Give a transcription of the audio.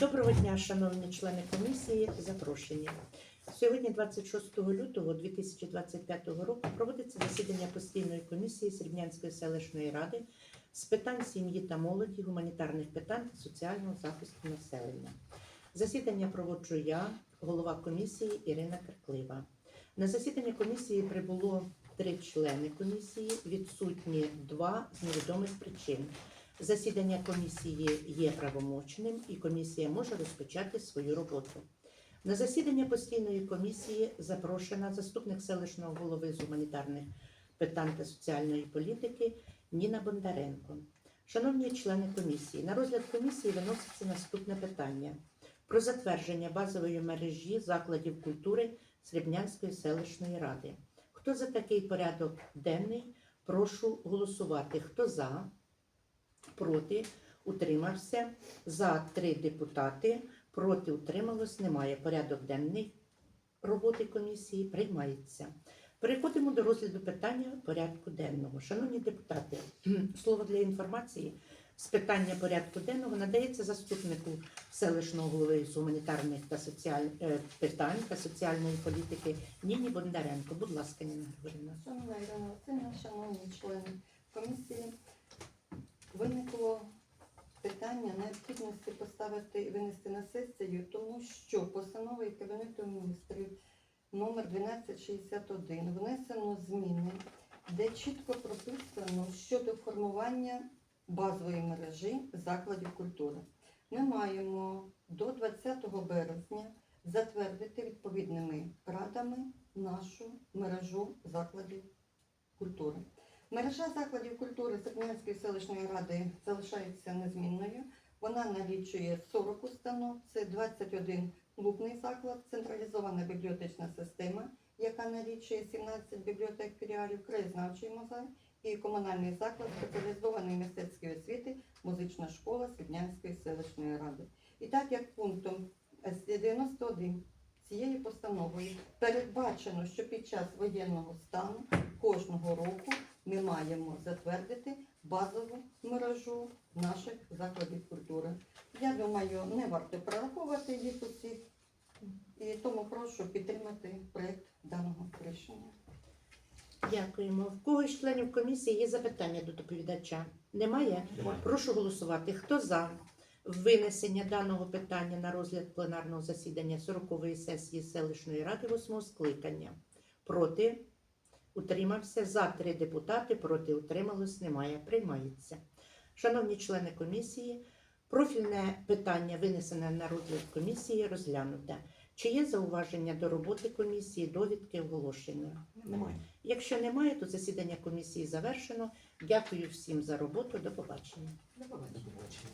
Доброго дня, шановні члени комісії, запрошені. Сьогодні, 26 лютого 2025 року, проводиться засідання постійної комісії Срібнянської селищної ради з питань сім'ї та молоді, гуманітарних питань та соціального захисту населення. Засідання проводжу я, голова комісії Ірина Керклива. На засідання комісії прибуло три члени комісії, відсутні два з невідомих причин. Засідання комісії є правомочним і комісія може розпочати свою роботу. На засідання постійної комісії запрошена заступник селищного голови з гуманітарних питань та соціальної політики Ніна Бондаренко. Шановні члени комісії, на розгляд комісії виноситься наступне питання про затвердження базової мережі закладів культури Срібнянської селищної ради. Хто за такий порядок денний? Прошу голосувати. Хто за? Проти, утримався. За три депутати, проти утрималось немає. Порядок денний роботи комісії приймається. Переходимо до розгляду питання порядку денного. Шановні депутати, слово для інформації з питання порядку денного надається заступнику селищного голови з гуманітарних та соціаль... е, питань та соціальної політики Ніні Бондаренко. Будь ласка, Ніна Григорівна. Шановна Ірина Васильівна, шановні члени комісії, питання необхідності поставити і винести на сесію, тому що постановою Кабінету міністрів номер 1261 внесено зміни, де чітко прописано щодо формування базової мережі закладів культури. Ми маємо до 20 березня затвердити відповідними радами нашу мережу закладів культури. Мережа закладів культури Серпнянської селищної ради залишається незмінною. Вона налічує 40 установ, це 21 клубний заклад, централізована бібліотечна система, яка налічує 17 бібліотек філіалів, краєзнавчий музей і комунальний заклад спеціалізованої мистецької освіти, музична школа Срібнянської селищної ради. І так як пунктом е, 91 цієї постановою передбачено, що під час воєнного стану кожного року ми маємо затвердити базову мережу наших закладів культури. Я думаю, не варто перераховувати їх усіх, і тому прошу підтримати проєкт даного рішення. Дякуємо. В когось з членів комісії є запитання до доповідача? Немає? Прошу голосувати. Хто за винесення даного питання на розгляд пленарного засідання 40-ї сесії селищної ради 8 скликання? Проти? Утримався за три депутати, проти утрималось немає. Приймається. Шановні члени комісії, профільне питання, винесене на розгляд комісії, розглянуте. Чи є зауваження до роботи комісії, довідки, оголошення? Немає. Якщо немає, то засідання комісії завершено. Дякую всім за роботу. До побачення. До побачення.